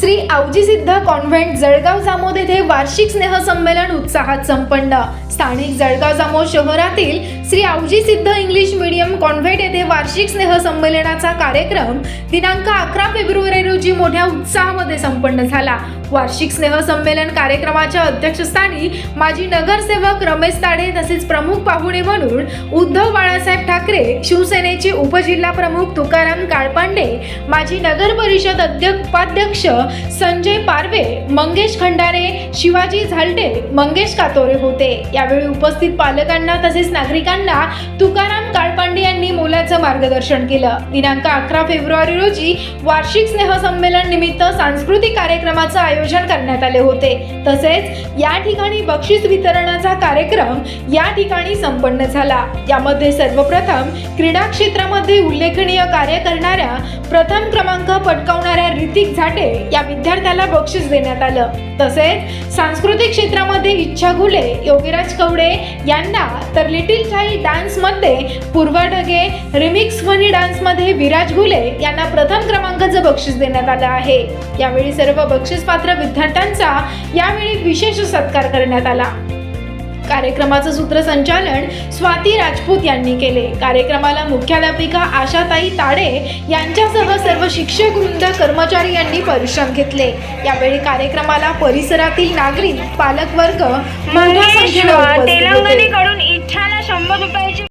श्री आवजी सिद्ध कॉन्व्हेंट जळगाव जामोद येथे वार्षिक स्नेहसंमेलन उत्साहात संपन्न. स्थानिक जळगाव जामोद शहरातील श्री आवजी सिद्ध इंग्लिश मीडियम कॉन्व्हेंट येथे वार्षिक स्नेहसंमेलनाचा कार्यक्रम दिनांक अकरा फेब्रुवारी रोजी मोठ्या उत्साहामध्ये संपन्न झाला. वार्षिक स्नेहसंमेलन कार्यक्रमाच्या अध्यक्षस्थानी माजी नगरसेवक रमेश ताडे तसेच प्रमुख पाहुणे म्हणून उद्धव बाळासाहेब ठाकरे शिवसेनेचे उपजिल्हा प्रमुख तुकाराम काळपांडे माजी नगर परिषद अध्यक्ष उपाध्यक्ष संजय पारवे मंगेश खंडारे शिवाजी झालटे मंगेश कातोरे होते. यावेळी उपस्थित पालकांना तसेच नागरिकांना तुकाराम काळपांडे मार्गदर्शन केलं. दिनांक अकरा फेब्रुवारी रोजी वार्षिक स्नेहसंमेलन निमित्त सांस्कृतिक कार्यक्रमाचं आयोजन करण्यात आले होते. तसेच या ठिकाणी बक्षीस वितरणाचा कार्यक्रम या ठिकाणी संपन्न झाला. यामध्ये सर्वप्रथम क्रीडा क्षेत्रामध्ये उल्लेखनीय कार्य करणाऱ्या प्रथम क्रमांक पटकावणाऱ्या ऋतिक झाटे या विद्यार्थ्याला बक्षीस देण्यात आलं. तसेच सांस्कृतिक क्षेत्रामध्ये इच्छा घुले योगीराज कवडे यांना तर लिटिल चाइल्ड डान्समध्ये पूर्वा ढगे रिमिक्स फनी डान्समध्ये विराज घुले यांना प्रथम क्रमांकाचं बक्षीस देण्यात आलं आहे. यावेळी सर्व बक्षीस पात्र विद्यार्थ्यांचा यावेळी विशेष सत्कार करण्यात आला. कार्यक्रमाचं सूत्रसंचालन स्वाती राजपूत यांनी केले. कार्यक्रमाला मुख्याध्यापिका आशाताई ताडे यांच्यासह सर्व शिक्षक वृंद कर्मचारी यांनी परिश्रम घेतले. यावेळी कार्यक्रमाला परिसरातील नागरिक पालकवर्ग मोठ्या संख्येने तेलंगणेकडून इच्छाला शंभर रुपयाची